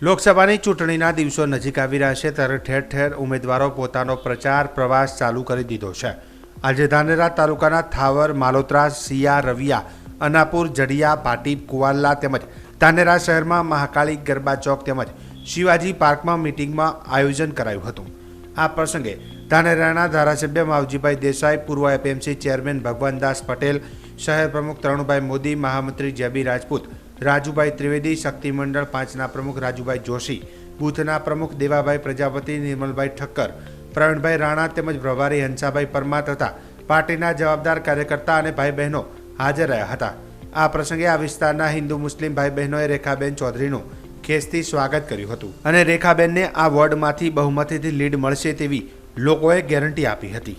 લોકસભાની ચૂંટણીના દિવસો નજીક આવી રહ્યા છે ત્યારે ઠેર ઠેર ઉમેદવારો પોતાનો પ્રચાર પ્રવાસ ચાલુ કરી દીધો છે. આજે ધાનેરા તાલુકાના થાવર, માલોત્રા સિયા રવિયા, અનાપુર, જડિયા ભાટીપ કુવાલ્લા તેમજ ધાનેરા શહેરમાં મહાકાળી ગરબા ચોક તેમજ શિવાજી પાર્કમાં મિટિંગમાં આયોજન કરાયું હતું. આ પ્રસંગે ધાનેરાના ધારાસભ્ય માવજીભાઈ દેસાઈ, પૂર્વ એપીએમસી ચેરમેન ભગવાનદાસ પટેલ, શહેર પ્રમુખ તરુણભાઈ મોદી, મહામંત્રી જેબી રાજપૂત રાજુભાઈ ત્રિવેદી શક્તિ મંડળ પાંચના પ્રમુખ રાજુભાઈ જોશી, બૂથના પ્રમુખ દેવાભાઈ પ્રજાપતિ, નિર્મલભાઈ ઠક્કર, પ્રવીણભાઈ રાણા તેમજ પ્રભારી હંસાભાઈ પરમાર તથા પાર્ટીના જવાબદાર કાર્યકર્તા અને ભાઈ બહેનો હાજર રહ્યા હતા. આ પ્રસંગે આ વિસ્તારના હિન્દુ મુસ્લિમ ભાઈ બહેનોએ રેખાબેન ચૌધરીનું ખેસથી સ્વાગત કર્યું હતું અને રેખાબેનને આ વોર્ડમાંથી બહુમતીથી લીડ મળશે તેવી લોકોએ ગેરંટી આપી હતી.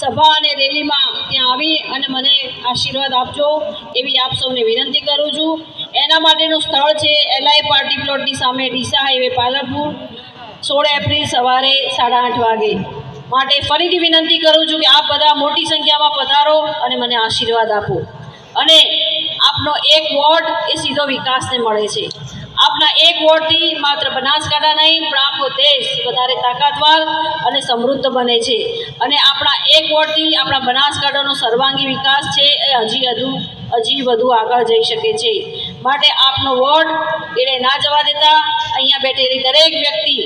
સભા અને રેલીમાં ત્યાં આવી અને મને આશીર્વાદ આપજો એવી આપ સૌને વિનંતી કરું છું. એના માટેનું સ્થળ છે એલઆઈ પાર્ટી પ્લોટની સામે ડીસા હાઈવે પાલનપુર. સોળ એપ્રિલ સવારે સાડા આઠ વાગે. માટે ફરીથી વિનંતી કરું છું કે આપ બધા મોટી સંખ્યામાં પધારો અને મને આશીર્વાદ આપો. અને આપનો એક વોટ એ સીધો વિકાસને મળે છે. આપના એક વોટથી માત્ર બનાસકાંઠા નહીં પણ આપણો દેશ વધારે તાકાતવાર અને સમૃદ્ધ બને છે. અને આપણા એક વોટથી આપણા બનાસકાંઠાનો સર્વાંગી વિકાસ છે, એ હજી વધુ હજી વધુ આગળ જઈ શકે છે. માટે આપનો વોટ એણે ના જવા દેતા. અહીંયા બેઠેલી દરેક વ્યક્તિ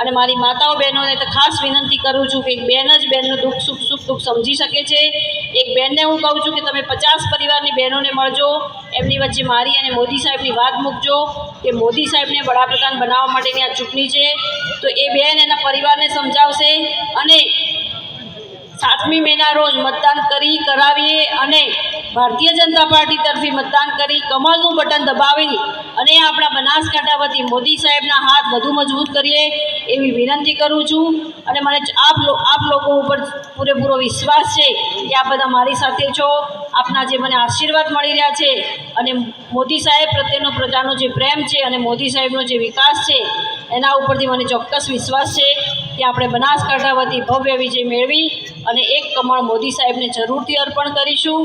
અને મારી માતાઓ બહેનોને તો ખાસ વિનંતી કરું છું કે એક બેન જ બહેનનું દુઃખ, સુખ સુખ, દુઃખ સમજી શકે છે. એક બેનને હું કહું છું કે તમે પચાસ પરિવારની બહેનોને મળજો. એમની વચ્ચે મારી અને મોદી સાહેબની વાત મૂકજો કે મોદી સાહેબને વડાપ્રધાન બનાવવા માટેની આ ચૂંટણી છે. તો એ બેન એના પરિવારને સમજાવશે અને સાતમી મેના રોજ મતદાન કરી કરાવીએ અને ભારતીય જનતા પાર્ટી તરફી મતદાન કરી કમળનું બટન દબાવી અને આપણા બનાસકાંઠા વતી મોદી સાહેબના હાથ વધુ મજબૂત કરીએ એવી વિનંતી કરું છું. અને મને આપ આપ લોકો ઉપર પૂરેપૂરો વિશ્વાસ છે કે આપ બધા મારી સાથે છો. આપના જે મને આશીર્વાદ મળી રહ્યા છે અને મોદી સાહેબ પ્રત્યેનો પ્રજાનો જે પ્રેમ છે અને મોદી સાહેબનો જે વિકાસ છે, એના ઉપરથી મને ચોક્કસ વિશ્વાસ છે કે આપણે બનાસકાંઠા વતી ભવ્ય વિજય મેળવી અને એક કમળ મોદી સાહેબને જરૂરથી અર્પણ કરીશું.